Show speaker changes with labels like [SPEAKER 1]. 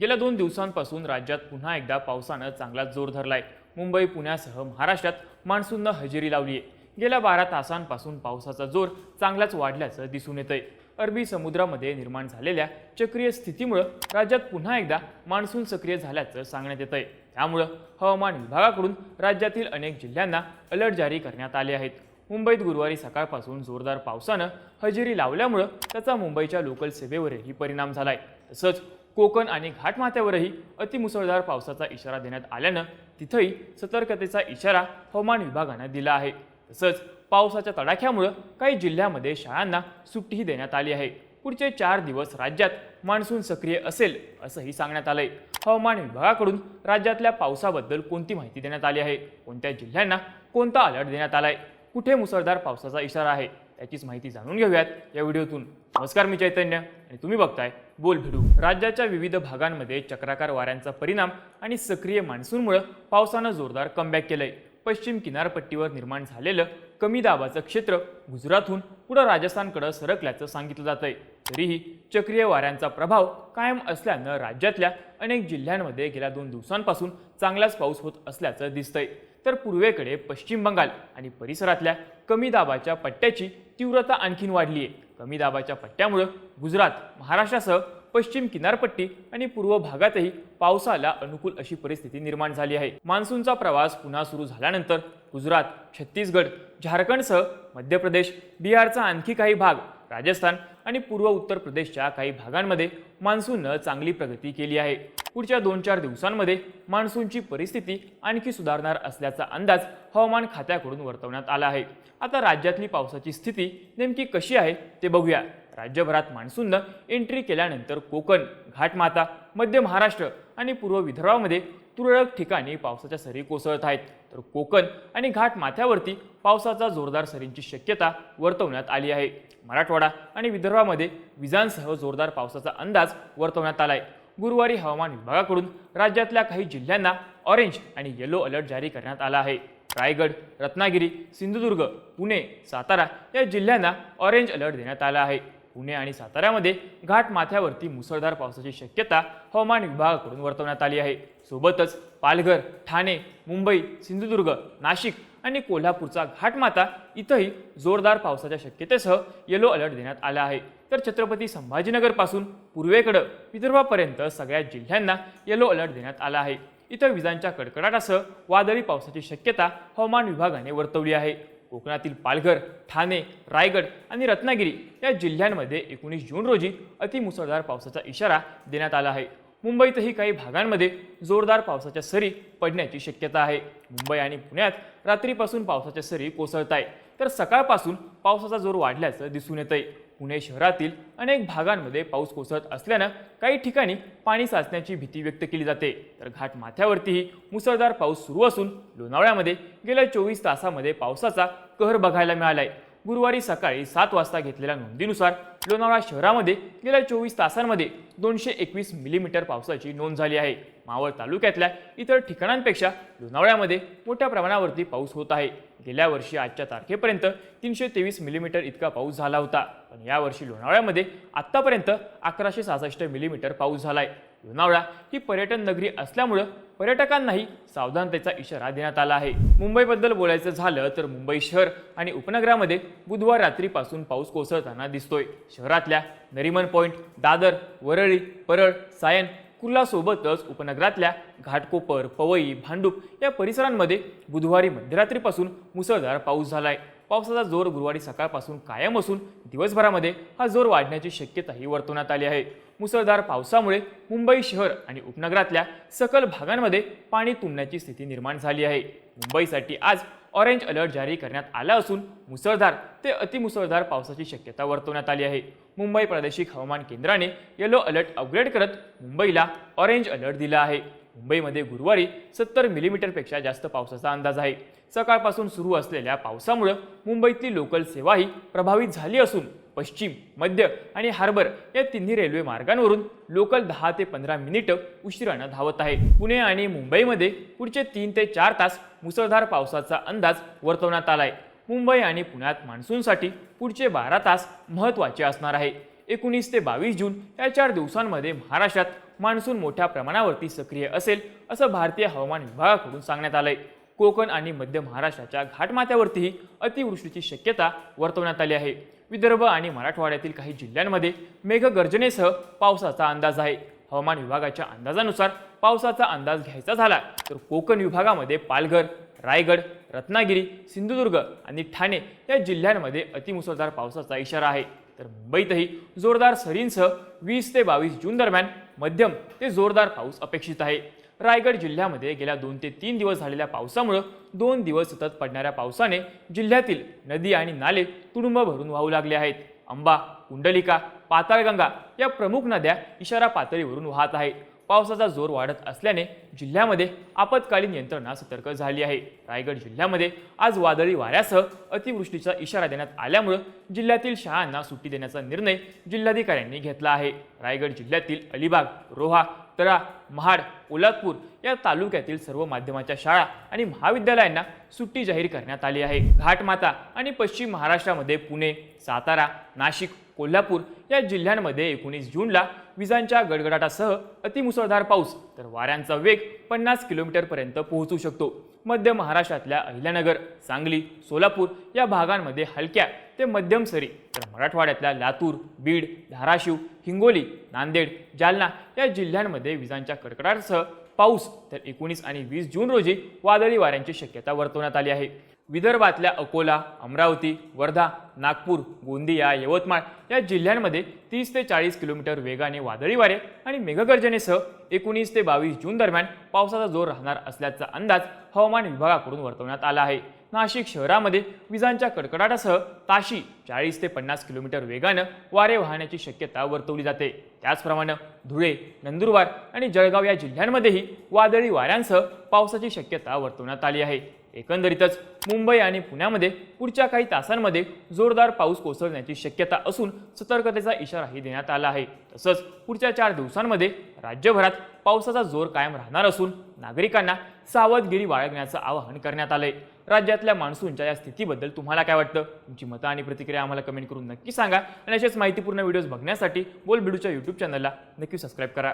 [SPEAKER 1] गेल्या दोन दिवसांपासून राज्यात पुन्हा एकदा पावसानं चांगला जोर धरलाय. मुंबई पुण्यासह महाराष्ट्रात मान्सूननं हजेरी लावली आहे गेल्या बारा तासांपासून पावसाचा जोर चांगलाच वाढल्याचं दिसून येतंय. अरबी समुद्रामध्ये निर्माण झालेल्या चक्रीय स्थितीमुळं राज्यात पुन्हा एकदा मान्सून सक्रिय झाल्याचं सांगण्यात येत आहे त्यामुळं हवामान विभागाकडून राज्यातील अनेक जिल्ह्यांना अलर्ट जारी करण्यात आले आहेत. मुंबईत गुरुवारी सकाळपासून जोरदार पावसानं हजेरी लावल्यामुळं त्याचा मुंबईच्या लोकल सेवेवरही परिणाम झालाय. तसंच कोकण आणि घाटमाथ्यावरही अतिमुसळधार पावसाचा इशारा देण्यात आल्यानं तिथंही सतर्कतेचा इशारा हवामान विभागानं दिला आहे. तसंच पावसाच्या तडाख्यामुळं काही जिल्ह्यामध्ये शाळांना सुट्टीही देण्यात आली आहे. पुढचे चार दिवस राज्यात मान्सून सक्रिय असेल असंही सांगण्यात आलंय. हवामान विभागाकडून राज्यातल्या पावसाबद्दल कोणती माहिती देण्यात आली आहे? कोणत्या जिल्ह्यांना कोणता अलर्ट देण्यात आलाय? कुठे मुसळधार पावसाचा इशारा आहे त्याचीच माहिती जाणून घेऊयात या व्हिडिओतून. नमस्कार मी चैतन्य आणि तुम्ही बघताय बोल भिडू. राज्याच्या विविध भागांमध्ये चक्राकार वाऱ्यांचा परिणाम आणि सक्रिय मान्सूनमुळे पावसानं जोरदार कमबॅक केलंय. पश्चिम किनारपट्टीवर निर्माण झालेलं कमी दाबाचं क्षेत्र गुजरातहून पुढं राजस्थानकडे सरकल्याचं सांगितलं जात आहे तरीही चक्रीय वाऱ्यांचा प्रभाव कायम असल्यानं राज्यातल्या अनेक जिल्ह्यांमध्ये गेल्या दोन दिवसांपासून चांगलाच पाऊस होत असल्याचं दिसतंय. तर पूर्वेकडे पश्चिम बंगाल आणि परिसरातल्या कमी दाबाच्या पट्ट्याची तीव्रता आणखीन वाढली आहे. कमी दाबाच्या पट्ट्यामुळं गुजरात महाराष्ट्रासह पश्चिम किनारपट्टी आणि पूर्व भागातही पावसाला अनुकूल अशी परिस्थिती निर्माण झाली आहे. मान्सूनचा प्रवास पुन्हा सुरू झाल्यानंतर गुजरात छत्तीसगड झारखंडसह मध्य प्रदेश बिहारचा आणखी काही भाग राजस्थान आणि पूर्व उत्तर प्रदेशच्या काही भागांमध्ये मान्सूननं चांगली प्रगती केली आहे. पुढच्या दोन चार दिवसांमध्ये मान्सूनची परिस्थिती आणखी सुधारणार असल्याचा अंदाज हवामान खात्याकडून वर्तवण्यात आला आहे. आता राज्यातली पावसाची स्थिती नेमकी कशी आहे ते बघूया. राज्यभरात मान्सूननं एंट्री केल्यानंतर कोकण घाटमाता मध्य महाराष्ट्र आणि पूर्व विदर्भामध्ये तुरळक ठिकाणी पावसाच्या सरी कोसळत आहेत. तर कोकण आणि घाटमाथ्यावरती पावसाचा जोरदार सरींची शक्यता वर्तवण्यात आली आहे. मराठवाडा आणि विदर्भामध्ये विजांसह जोरदार पावसाचा अंदाज वर्तवण्यात आला आहे गुरुवारी हवामान विभागाकडून राज्यातल्या काही जिल्ह्यांना ऑरेंज आणि येलो अलर्ट जारी करण्यात आला आहे. रायगड रत्नागिरी सिंधुदुर्ग पुणे सातारा या जिल्ह्यांना ऑरेंज अलर्ट देण्यात आला आहे. पुणे आणि साताऱ्यामध्ये घाट माथ्यावरती मुसळधार पावसाची शक्यता हवामान विभागाकडून वर्तवण्यात आली आहे. सोबतच पालघर ठाणे मुंबई सिंधुदुर्ग नाशिक आणि कोल्हापूरचा घाटमाता इथंही जोरदार पावसाच्या शक्यतेसह येलो अलर्ट देण्यात आला आहे. तर छत्रपती संभाजीनगरपासून पूर्वेकडं विदर्भापर्यंत सगळ्या जिल्ह्यांना येलो अलर्ट देण्यात आला आहे. इथं विजांच्या कडकडाटासह वादळी पावसाची शक्यता हवामान विभागाने वर्तवली आहे. कोकणातील पालघर ठाणे रायगड आणि रत्नागिरी या जिल्ह्यांमध्ये एकोणीस जून रोजी अतिमुसळधार पावसाचा इशारा देण्यात आला आहे. मुंबईतही काही भागांमध्ये जोरदार पावसाच्या सरी पडण्याची शक्यता आहे. मुंबई आणि पुण्यात रात्रीपासून पावसाच्या सरी कोसळत आहे तर सकाळपासून पावसाचा जोर वाढल्याचं दिसून येत आहे पुणे शहरातील अनेक भागांमध्ये पाऊस कोसळत असल्यानं काही ठिकाणी पाणी साचण्याची भीती व्यक्त केली जाते. तर घाट माथ्यावरतीही मुसळधार पाऊस सुरू असून लोणावळ्यामध्ये गेल्या चोवीस तासामध्ये पावसाचा कहर बघायला मिळालाय. गुरुवारी सकाळी सात वाजता घेतलेल्या नोंदीनुसार लोणावळा शहरामध्ये गेल्या चोवीस तासांमध्ये दोनशे एकवीस मिलीमीटर पावसाची नोंद झाली आहे. मावळ तालुक्यातल्या इतर ठिकाणांपेक्षा लोणावळ्यामध्ये मोठ्या प्रमाणावरती पाऊस होत आहे. गेल्या वर्षी आजच्या तारखेपर्यंत तीनशे तेवीस मिलीमीटर इतका पाऊस झाला होता. पण यावर्षी लोणावळ्यामध्ये आत्तापर्यंत अकराशे सहासष्ट मिलीमीटर पाऊस झाला आहे लोणावळा ही पर्यटन नगरी असल्यामुळं पर्यटकांनाही सावधानतेचा इशारा देण्यात आला आहे. मुंबईबद्दल बोलायचं झालं तर मुंबई शहर आणि उपनगरामध्ये बुधवार रात्रीपासून पाऊस कोसळताना दिसतोय. शहरातल्या नरिमन पॉईंट दादर वरळी परळ सायन कुर्लासोबतच उपनगरातल्या घाटकोपर पवई भांडूप या परिसरांमध्ये बुधवारी मध्यरात्रीपासून मुसळधार पाऊस झालाय. पावसाचा जोर गुरुवारी सकाळपासून कायम असून दिवसभरामध्ये हा जोर वाढण्याची शक्यताही वर्तवण्यात आली आहे. मुसळधार पावसामुळे मुंबई शहर आणि उपनगरातल्या सकल भागांमध्ये पाणी तुंबण्याची स्थिती निर्माण झाली आहे. मुंबईसाठी आज ऑरेंज अलर्ट जारी करण्यात आला असून मुसळधार ते अतिमुसळधार पावसाची शक्यता वर्तवण्यात आली आहे. मुंबई प्रादेशिक हवामान केंद्राने येलो अलर्ट अपग्रेड करत मुंबईला ऑरेंज अलर्ट दिला आहे. मुंबईमध्ये गुरुवारी सत्तर मिलीमीटरपेक्षा जास्त पावसाचा अंदाज आहे. सकाळपासून सुरू असलेल्या पावसामुळं मुंबईतली लोकल सेवाही प्रभावित झाली असून पश्चिम मध्य आणि हार्बर या तिन्ही रेल्वे मार्गांवरून लोकल दहा ते पंधरा मिनिटं उशिरानं धावत आहे. पुणे आणि मुंबईमध्ये पुढचे तीन ते चार तास मुसळधार पावसाचा अंदाज वर्तवण्यात आलाय. मुंबई आणि पुण्यात मान्सूनसाठी पुढचे बारा तास महत्त्वाचे असणार आहे. एकोणीस ते बावीस जून या चार दिवसांमध्ये महाराष्ट्रात मान्सून मोठ्या प्रमाणावरती सक्रिय असेल असं भारतीय हवामान विभागाकडून सांगण्यात आलंय. कोकण आणि मध्य महाराष्ट्राच्या घाटमाथ्यावरतीही अतिवृष्टीची शक्यता वर्तवण्यात आली आहे. विदर्भ आणि मराठवाड्यातील काही जिल्ह्यांमध्ये मेघगर्जनेसह पावसाचा अंदाज आहे. हवामान विभागाच्या अंदाजानुसार पावसाचा अंदाज घ्यायचा झाला तर कोकण विभागामध्ये पालघर रायगड रत्नागिरी सिंधुदुर्ग आणि ठाणे या जिल्ह्यांमध्ये अतिमुसळधार पावसाचा इशारा आहे. तर मुंबईतही जोरदार सरींसह वीस ते बावीस जून दरम्यान मध्यम ते जोरदार पाऊस अपेक्षित आहे. रायगड जिल्ह्यामध्ये गेल्या दोन ते तीन दिवस झालेल्या पावसामुळं दोन दिवस सतत पडणाऱ्या पावसाने जिल्ह्यातील नदी आणि नाले तुडुंब भरून वाहू लागले आहेत. अंबा कुंडलिका पाताळगंगा या प्रमुख नद्या इशारा पातळीवरून वाहत आहेत. पावसाचा जोर वाढत असल्याने जिल्ह्यामध्ये आपत्कालीन यंत्रणा सतर्क झाली आहे. रायगड जिल्ह्यामध्ये आज वादळी वाऱ्यासह अतिवृष्टीचा इशारा देण्यात आल्यामुळं जिल्ह्यातील शाळांना सुट्टी देण्याचा निर्णय जिल्हाधिकाऱ्यांनी घेतला आहे. रायगड जिल्ह्यातील अलिबाग रोहा तळा महाड पोलादपूर या तालुक्यातील सर्व माध्यमाच्या शाळा आणि महाविद्यालयांना सुट्टी जाहीर करण्यात आली आहे. घाटमाता आणि पश्चिम महाराष्ट्रामध्ये पुणे सातारा नाशिक कोल्हापूर या जिल्ह्यांमध्ये एकोणीस जूनला विजांच्या गडगडाटासह अतिमुसळधार पाऊस तर वाऱ्यांचा वेग पन्नास किलोमीटरपर्यंत पोहोचू शकतो. मध्य महाराष्ट्रातल्या अहिल्यानगर सांगली सोलापूर या भागांमध्ये हलक्या ते मध्यम सरी तर मराठवाड्यातल्या लातूर बीड धाराशिव हिंगोली नांदेड जालना या जिल्ह्यांमध्ये विजांच्या कडकडाटासह पाऊस तर एकोणीस आणि वीस जून रोजी वादळी वाऱ्यांची शक्यता वर्तवण्यात आली आहे. विदर्भातल्या अकोला अमरावती वर्धा नागपूर गोंदिया यवतमाळ या जिल्ह्यांमध्ये तीस ते चाळीस किलोमीटर वेगाने वादळी वारे आणि मेघगर्जनेसह एकोणीस ते बावीस जून दरम्यान पावसाचा जोर राहणार असल्याचा अंदाज हवामान विभागाकडून वर्तवण्यात आला आहे. नाशिक शहरामध्ये विजांच्या कडकडाटासह ताशी चाळीस ते पन्नास किलोमीटर वेगानं वारे वाहण्याची शक्यता वर्तवली जाते. त्याचप्रमाणे धुळे नंदुरबार आणि जळगाव या जिल्ह्यांमध्येही वादळी वाऱ्यांसह पावसाची शक्यता वर्तवण्यात आली आहे. एकंदरीतच मुंबई आणि पुण्यामध्ये पुढच्या काही तासांमध्ये जोरदार पाऊस कोसळण्याची शक्यता असून सतर्कतेचा इशाराही देण्यात आला आहे. तसंच पुढच्या चार दिवसांमध्ये राज्यभरात पावसाचा जोर कायम राहणार असून नागरिकांना सावधगिरी बाळगण्याचं आवाहन करण्यात आलंय. राज्यातल्या मान्सूनच्या या स्थितीबद्दल तुम्हाला काय वाटतं? तुमची मतं आणि प्रतिक्रिया आम्हाला कमेंट करून नक्की सांगा आणि अशाच माहितीपूर्ण व्हिडिओज बघण्यासाठी बोल बिडूच्या यूट्यूब चॅनलला नक्की सबस्क्राईब करा.